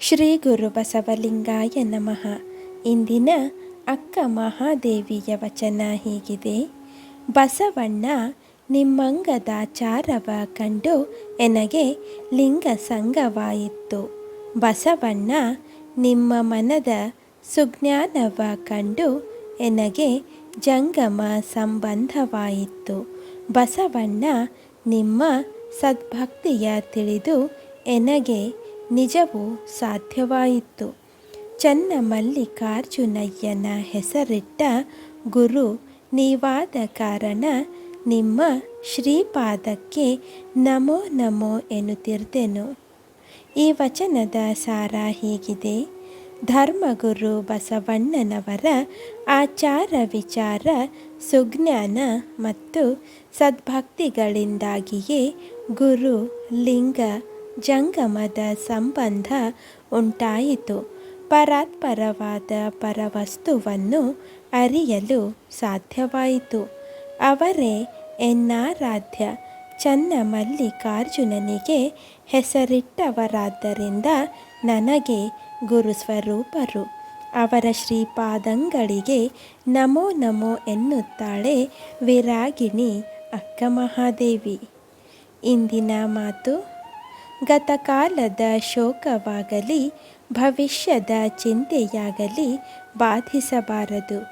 ಶ್ರೀ ಗುರು ಬಸವಲಿಂಗಾಯ ನಮಃ. ಇಂದಿನ ಅಕ್ಕ ಮಹಾದೇವಿಯ ವಚನ ಹೀಗಿದೆ. ಬಸವಣ್ಣ ನಿಮ್ಮಂಗದ ಚಾರವ ಕಂಡು ಎನಗೆ ಲಿಂಗ ಸಂಗವಾಯಿತು ಬಸವಣ್ಣ, ನಿಮ್ಮ ಮನದ ಸುಜ್ಞಾನವ ಕಂಡು ಎನಗೆ ಜಂಗಮ ಸಂಬಂಧವಾಯಿತು ಬಸವಣ್ಣ, ನಿಮ್ಮ ಸದ್ಭಕ್ತಿಯ ತಿಳಿದು ಎನಗೆ ನಿಜವೂ ಸಾಧ್ಯವಾಯಿತು. ಚನ್ನ ಮಲ್ಲಿಕಾರ್ಜುನಯ್ಯನ ಹೆಸರಿಟ್ಟ ಗುರು ನೀವಾದ ಕಾರಣ ನಿಮ್ಮ ಶ್ರೀಪಾದಕ್ಕೆ ನಮೋ ನಮೋ ಎನ್ನುತ್ತಿರ್ದೆನು ಈ ವಚನದ ಸಾರ ಹೀಗಿದೆ. ಧರ್ಮಗುರು ಬಸವಣ್ಣನವರ ಆಚಾರ ವಿಚಾರ, ಸುಜ್ಞಾನ ಮತ್ತು ಸದ್ಭಕ್ತಿಗಳಿಂದಾಗಿಯೇ ಗುರು ಲಿಂಗ ಜಂಗಮದ ಸಂಬಂಧ ಉಂಟಾಯಿತು. ಪರಾತ್ಪರವಾದ ಪರವಸ್ತುವನ್ನು ಅರಿಯಲು ಸಾಧ್ಯವಾಯಿತು. ಅವರೇ ಎನ್ನಾರಾಧ್ಯ ಚನ್ನಮಲ್ಲಿಕಾರ್ಜುನನಿಗೆ ಹೆಸರಿಟ್ಟವರಾದ್ದರಿಂದ ನನಗೆ ಗುರುಸ್ವರೂಪರು. ಅವರ ಶ್ರೀಪಾದಂಗಳಿಗೆ ನಮೋ ನಮೋ ಎನ್ನುತ್ತಾಳೆ ವಿರಾಗಿಣಿ ಅಕ್ಕ ಮಹಾದೇವಿ ಇಂದಿನ ಮಾತು ಗತಕಾಲದ ಶೋಕವಾಗಲಿ, ಭವಿಷ್ಯದ ಚಿಂತೆಯಾಗಲಿ ಬಾಧಿಸಬಾರದು.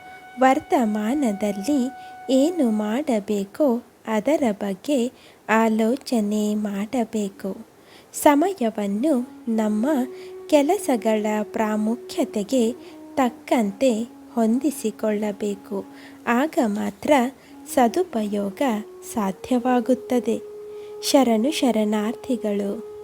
ವರ್ತಮಾನದಲ್ಲಿ ಏನು ಮಾಡಬೇಕೋ ಅದರ ಬಗ್ಗೆ ಆಲೋಚನೆ ಮಾಡಬೇಕು. ಸಮಯವನ್ನು ನಮ್ಮ ಕೆಲಸಗಳ ಪ್ರಾಮುಖ್ಯತೆಗೆ ತಕ್ಕಂತೆ ಹೊಂದಿಸಿಕೊಳ್ಳಬೇಕು. ಆಗ ಮಾತ್ರ ಸದುಪಯೋಗ ಸಾಧ್ಯವಾಗುತ್ತದೆ. ಶರಣು ಶರಣಾರ್ಥಿಗಳು